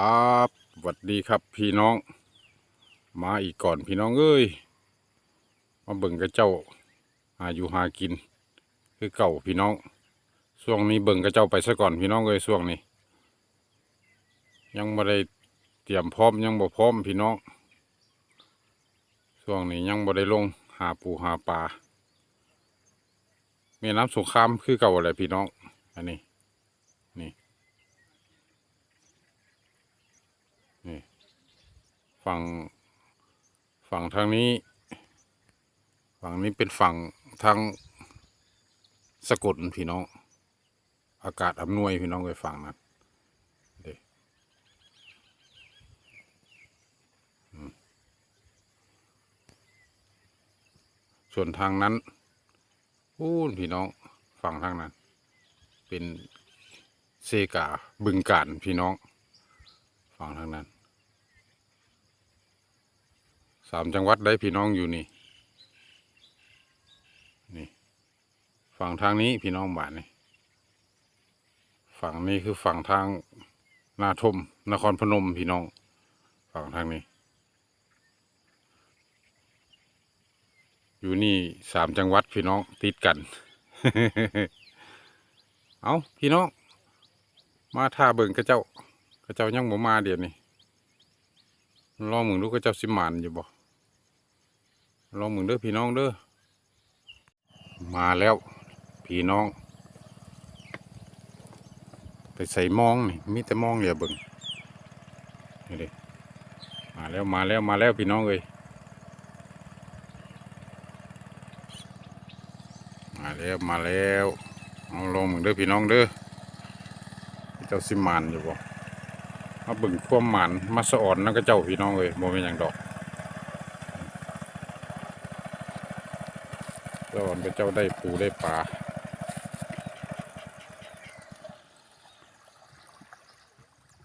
ครับสวัสดีครับพี่น้อง มาอีกก่อนพี่น้องเอ้ย มาเบิ่งกับเจ้าหาอยู่หากิน คือเก่าพี่น้อง ช่วงนี้เบิ่งกับเจ้าไปซะก่อนพี่น้องเอ้ยช่วงนี้ ยังไม่ได้เตรียมพร้อมยังบ่พร้อมพี่น้อง ช่วงนี้ยังบ่ได้ลงหาปูหาปลาแม่น้ำสงครามคือเก่าอะไรพี่น้อง อันนี้ นี่ ฝั่งฝั่งทางนี้ ฝั่งนี้เป็นฝั่งทางสะกดพี่น้อง อากาศอำนวยพี่น้องไปฝั่งนั้นเด้อืมส่วนทางนั้นพูนพี่น้องฝั่งทางนั้น เป็นเซกาบึงการพี่น้องฝั่งทางนั้น สามจังหวัดได้พี่น้องอยู่นี่ นี่ ฝั่งทางนี้พี่น้องบ้านนี่ ฝั่งนี้คือฝั่งทางนาทม นครพนมพี่น้อง ฝั่งทางนี้ อยู่นี่สามจังหวัดพี่น้องติดกัน เอาพี่น้อง มาท่าเบิ่งกระเจ้ากระเจ้ายังบ่มาเดี๋ยวนี้ลองมึงดูกระเจ้าสิมานอยู่บ่ ลองมึงเด้อพี่น้องเด้อมาแล้วพี่น้อง ไปใส่มองนี่มีแต่มองเหลียเบิ่งนี่เด้มาแล้วมาแล้วมาแล้วพี่น้องเอ้ยมาแล้วมาแล้วเอาลองมึงเด้อพี่น้องเด้อเจ้าสิมานอยู่บ่มาเบิ่งควมหมานมาสะอ่อนนั่นก็เจ้าพี่น้องเอ้ยบ่เป็นหยังดอก สะอ่อนก็เจ้าได้ปูได้ปลา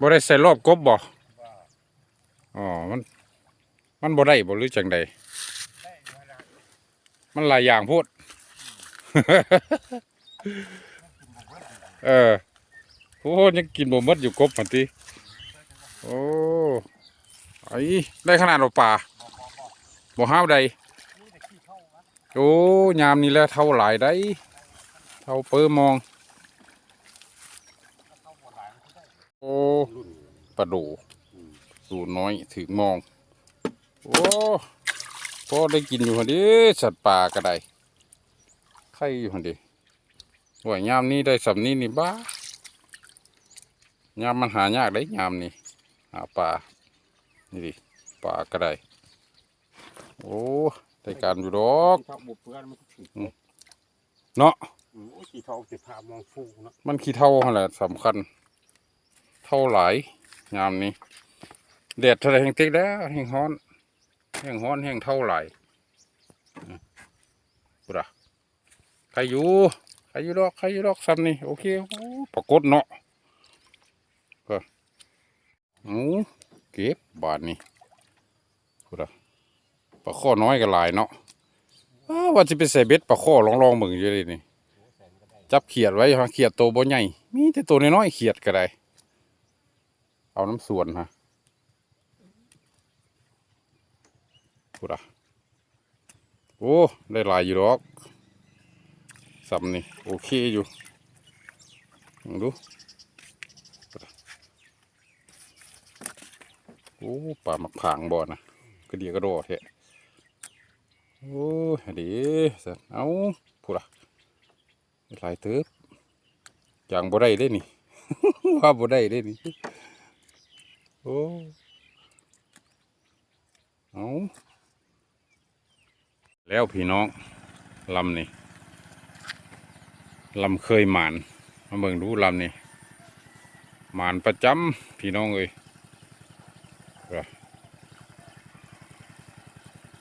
บ่ได้ใส่รอบกบบ่ อ๋อ มัน มันบ่ได้บ่หรือจังใดมันหลายอย่างพูด เออโอ้ยังกินบ่มดอยู่กบมันติโอ้ไอ้ได้ขนาดเราป่าบ่ห้าวใด โอ้ยามนี้แหล้วเท่าหลายได้ เท่าเปิ้มอง โอ้ปลาดูดูน้อยถึงมอง โอ้พอได้กินอยู่หันดิสัตว์ป่าก็ได้ไข่อยู่หันดิว่ายามนี้ได้สำนี้นี่บ้ายามมันหายากได้ยามนี่หาปลานี่ดิปลาก็ได้โอ้ ได้การอยู่ดอกชอบบุเปื้อนมันก็ถือเนาะอืมโอ้ยสีทองสีพามองฟูเนาะมันขี้เท่าหั่นแหละสำคัญ เท่าหลายยามนี้แดดเท่าไรแห่งติ๊กแล้วแห่งฮ้อนแห่งฮ้อนแห่งเท่าไหลายปุระใครอยู่ใครอยู่ดอกใครอยู่ดอกซ้ำนี่โอเคโอ้ปรากฏเนาะก็โอ้เก็บบาทนี่ปุระ ปลาข้อน้อยก็หลายเนาะว่าจะไปใส่เบ็ดปลาข้อลองลองๆมึงอยู่เลยนี่จับเขียดไว้ฮะเขียดโตบ่ใหญ่ มีแต่ตัวน้อยๆเขียดก็ได้ เอาน้ำส่วนฮะพูดะโอ้ได้หลายอยู่ดอกสำนี่โอเคอยู่ลองดูโอ้ปลาหมักผางบ่อนะกระเดียกระโดดแท้ โอ้เดีสันเอาพูดอะหลายเติบอย่างบ่ได้ได้นี่ ว่าบ่ได้ได้นี่โอ้เอาแล้วพี่น้องลำนี่ลำเคยหมานมาเบิ่งดูลำนี่หมานประจำพี่น้องเอ้ยว่ะ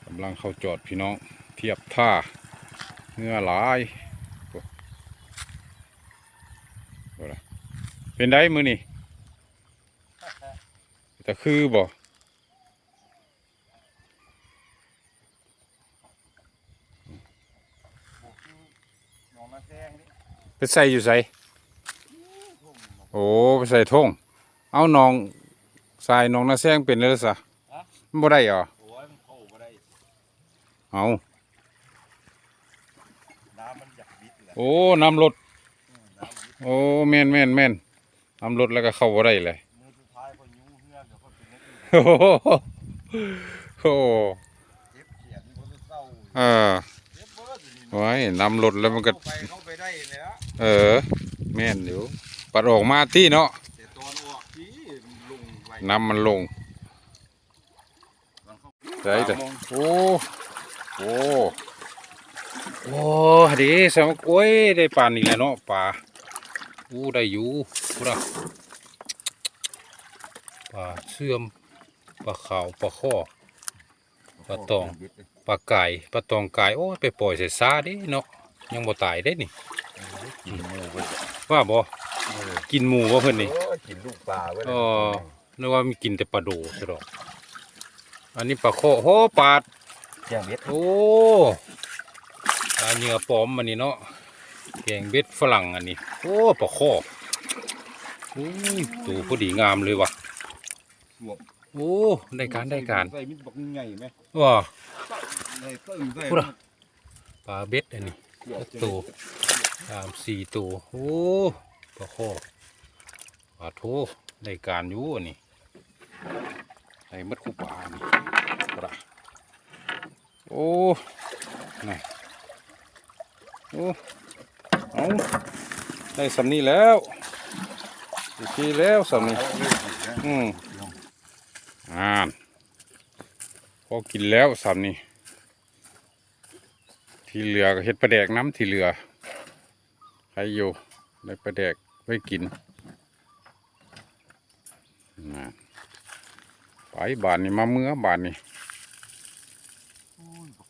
กำลังเข้าจอดพี่น้องเทียบท่าเนื้อหลายเป็นได้มือนี่แต่คือบ่มองมาแซงนี่ไปใส่อยู่ใส่โอ้ไปใส่ทงเอาน้องทรายน้องนาแซงเป็นเลยซะมันบ่ได้เหรอ โอ้ยมันเข้าบ่ได้ เอาน้ำมันอยากบิดแหละโอ้น้ำรถน้ำบิดโอ้แม่นแม่นแม่นน้ำรถแล้วก็เข้าบ่ได้เลยมือสุดท้ายพอยูเฮือกเดี๋ยวก็เป็นนักโอ้โหโอ้เจ็บเขียนนี่มันเศร้าเออเจ็บเบิดอยู่นี่ไว้น้ำรถแล้วมันก็ เข้าไปเข้าไปได้เลยอะเออ แม่นอยู่ปัดออกมาที่เนาะแต่ตอนออกที่มันลงไว้น้ำมันลงมันเข้าได้เด้อโอ้ โอ้โอ้ดีสมกล้วยได้ปานนี่แหละเนาะปลาอู้ได้อยู่พุระปลาเสื่อมปลาขาวปลาข้อปลาตองปลาไก่ปลาตองไก่โอ้ยไปปล่อยใส่ซาเดิเนาะยังบ่ตายได้นี่กินหมูเว้ยว่าบ่เออกินหมูบ่เพิ่นนี่โอ้ยกินลูกปลาเว้ยอ๋อนึกว่ามีกินแต่ปลาโดซะดอกอันนี้ปลาโคโหปลาด แย่งเบ็ดโอ้ปลาเหยื่อปลอมมันนี่เนาะแกงเบ็ดฝรั่งอันนี้โอ้ปลาโคอุ้ยตัวพอดีงามเลยว่ะสวบโอ้ได้การได้การใส่มิดบักใหญ่ไหมว้าใส่ตึ้งใส่พูดอะปลาเบ็ดอันนี้เกี่ยวตัวสามสี่ตัวโอ้ปลาโคปลาโทได้การอยู่อันนี้ไอ้มัดคู่ปลานี่ปลา โอ้นี่โอ้เอาได้สำนีแล้วโอเคแล้วสำนีอืมอ่านพอกินแล้วสำนีที่เหลือก็เฮ็ดปลาแดกน้ำที่เหลือใครอยู่ได้ปลาแดกไว้กินนะไปบานนี้มาเมื่อบานนี่